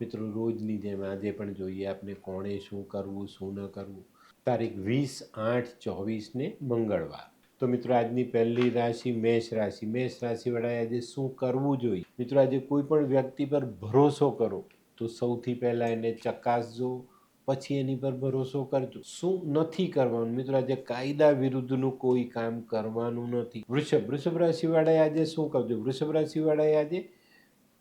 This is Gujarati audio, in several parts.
મિત્રો, રોજની જેમ આજે પણ જોઈએ આપણે કોણે શું કરવું, શું ન કરવું. તારીખ વીસ આઠ ચોવીસને મંગળવાર. તો મિત્રો, આજની પહેલી રાશિ મેષ રાશિ. મેષ રાશિવાળાએ આજે શું કરવું જોઈએ? મિત્રો, આજે કોઈ પણ વ્યક્તિ પર ભરોસો કરો, તો સૌથી પહેલાં એને ચકાસજો, પછી એની પર ભરોસો કરજો. શું નથી કરવાનું? મિત્રો, આજે કાયદા વિરુદ્ધનું કોઈ કામ કરવાનું નથી. વૃષભ. વૃષભ રાશિવાળાએ આજે શું કરજો? વૃષભ રાશિવાળાએ આજે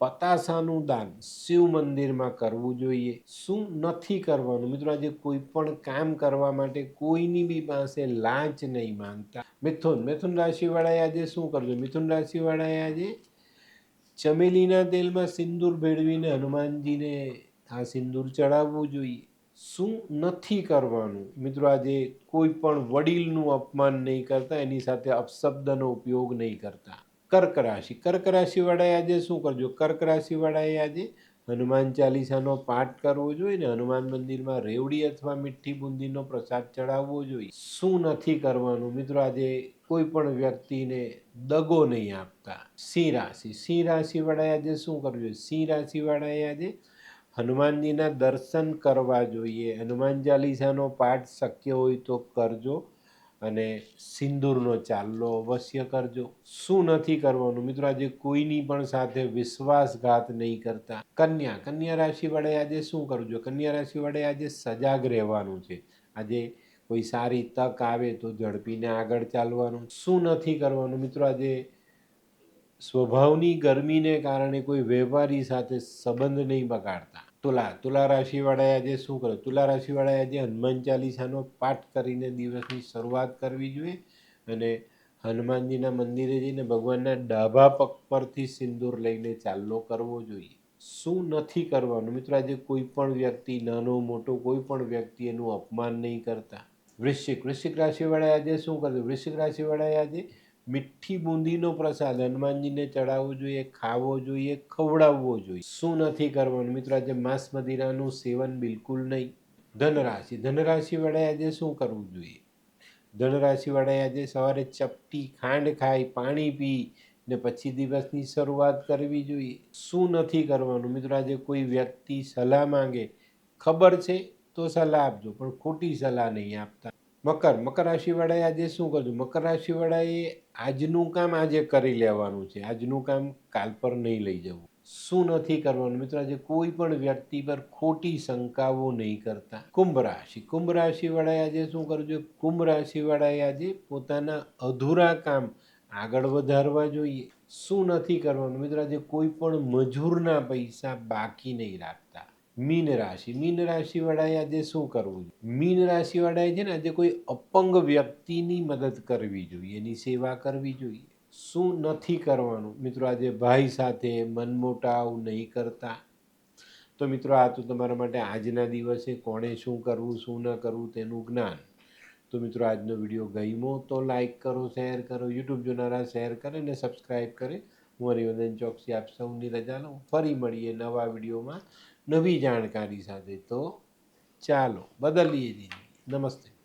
પતાસાનું દાન શિવ મંદિરમાં કરવું જોઈએ. શું નથી કરવાનું? મિત્રો, આજે કોઈ પણ કામ કરવા માટે કોઈની બી પાસે લાંચ નહીં માંગતા. મિથુન મિથુન રાશિવાળાએ આજે શું કરજો? મિથુન રાશિવાળાએ આજે ચમેલીના તેલમાં સિંદૂર ભેળવીને હનુમાનજીને આ સિંદૂર ચડાવવું જોઈએ. શું નથી કરવાનું? મિત્રો, આજે કોઈ પણ વડીલનું અપમાન નહીં કરતા, એની સાથે અપશબ્દનો ઉપયોગ નહીં કરતા. કર્ક રાશિ. કર્ક રાશિવાળાએ આજે શું કરજો? કર્ક રાશિવાળાએ આજે હનુમાન ચાલીસાનો પાઠ કરવો જોઈએ ને હનુમાન મંદિરમાં રેવડી અથવા મીઠી બુંદીનો પ્રસાદ ચડાવવો જોઈએ. શું નથી કરવાનું? મિત્રો, આજે કોઈ પણ વ્યક્તિને દગો નહીં આપતા. સિંહ રાશિ. સિંહ રાશિવાળાએ આજે શું કરવું જોઈએ? સિંહ રાશિવાળાએ આજે હનુમાનજીના દર્શન કરવા જોઈએ. હનુમાન ચાલીસાનો પાઠ શક્ય હોય તો કરજો. અને સિંદૂરનો ચાલ્લો અવશ્ય કરજો. શું નથી કરવાનું? મિત્રો, આજે કોઈની પણ સાથે વિશ્વાસઘાત નહીં કરતા. કન્યા કન્યા વડે આજે શું કરજો? કન્યા રાશિવાળાએ આજે સજાગ રહેવાનું છે. આજે કોઈ સારી તક આવે તો ઝડપીને આગળ ચાલવાનું. શું નથી કરવાનું? મિત્રો, આજે સ્વભાવની ગરમીને કારણે કોઈ વેપારી સાથે સંબંધ નહીં બગાડતા. તુલા તુલા રાશિવાળાએ આજે શું કર્યું? તુલા રાશિવાળાએ આજે હનુમાન ચાલીસાનો પાઠ કરીને દિવસની શરૂઆત કરવી જોઈએ અને હનુમાનજીના મંદિરે જઈને ભગવાનના ડાભા પગ પરથી સિંદૂર લઈને ચાલ્લો કરવો જોઈએ. શું નથી કરવાનું? મિત્રો, આજે કોઈ પણ વ્યક્તિ, નાનો, મોટો, કોઈ પણ વ્યક્તિ એનું અપમાન નહીં કરતા. વૃશ્ચિક વૃશ્ચિક રાશિવાળાએ આજે શું કર્યું? વૃશ્ચિક રાશિવાળાએ આજે મીઠી બુંદીનો પ્રસાદ હનુમાનજીને ચડાવવો જોઈએ, ખાવો જોઈએ, ખવડાવવો જોઈએ. શું નથી કરવાનું મિત્રો? આજે માંસ મદિરાનું સેવન બિલકુલ નહીં. ધનરાશિ ધનરાશિવાળાએ આજે શું કરવું જોઈએ? ધનરાશિવાળાએ આજે સવારે ચપટી ખાંડ ખાઈ, પાણી પી ને પછી દિવસની શરૂઆત કરવી જોઈએ. શું નથી કરવાનું મિત્રો? આજે કોઈ વ્યક્તિ સલાહ માંગે, ખબર છે તો સલાહ આપજો, પણ ખોટી સલાહ નહીં આપતા. મકર. મકર રાશિવાળાએ આજે શું કરજો મકર રાશિવાળાએ આજનું કામ આજે કરી લેવાનું છે. આજનું કામ કાલ પર નહીં લઈ જવું. શું નથી કરવાનું? મિત્રો, આજે કોઈ પણ વ્યક્તિ પર ખોટી શંકાઓ નહીં કરતા. કુંભ રાશિ. કુંભ રાશિવાળાએ આજે શું કરજો કુંભ રાશિવાળાએ આજે પોતાના અધૂરા કામ આગળ વધારવા જોઈએ. શું નથી કરવાનું? મિત્રો, આજે કોઈ પણ મજૂરના પૈસા બાકી નહીં રાખતા. મીન રાશિ. મીન રાશિવાળાએ આજે શું કરવું જોઈએ? મીન રાશિવાળાએ છે ને આજે કોઈ અપંગ વ્યક્તિની મદદ કરવી જોઈએ, એની સેવા કરવી જોઈએ. શું નથી કરવાનું? મિત્રો, આજે ભાઈ સાથે મનમોટાવ નહીં કરતા. તો મિત્રો, આ તો તમારા માટે આજના દિવસે કોણે શું કરવું, શું ન કરવું તેનું જ્ઞાન. તો મિત્રો, આજનો વીડિયો ગમ્યો તો લાઇક કરો, શેર કરો, યુટ્યુબ જોનારા શેર કરે અને સબસ્ક્રાઈબ કરે. હું હરિવર્ધન ચોકસી આપ સૌની રજા લઉં. ફરી મળીએ નવા વિડીયોમાં. નવી જાણકારી સાથે તો ચાલો બદલીએ જઈએ નમસ્તે.